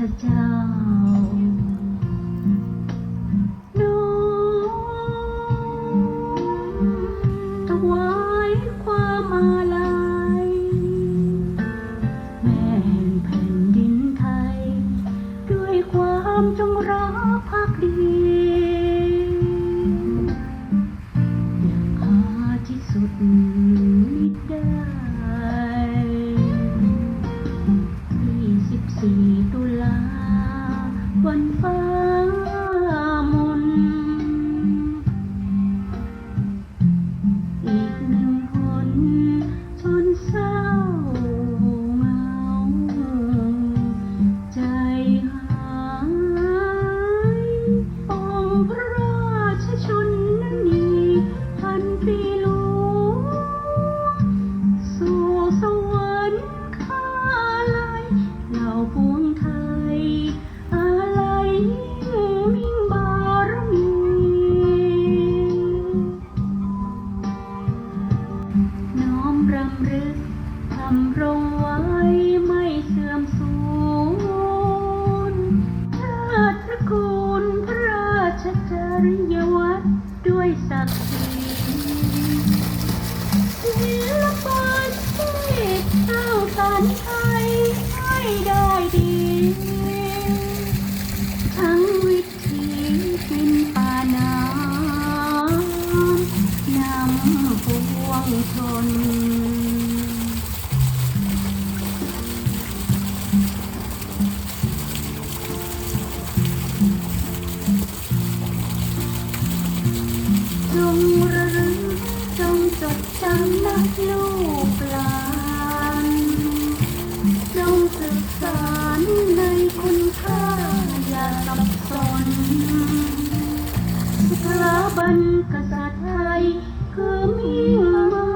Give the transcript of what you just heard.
他叫ำรึกทำรงไว้ไม่เสื่อมสูญชาติชคุณพระราชจริยวัตรด้วยศักดิ์ศรีศิลปะที่เท่าสันไทยให้ได้ดี ทั้งวิถีดินป่านาำนำพวงชนันกษัตริย์ไทยคือมิ่ง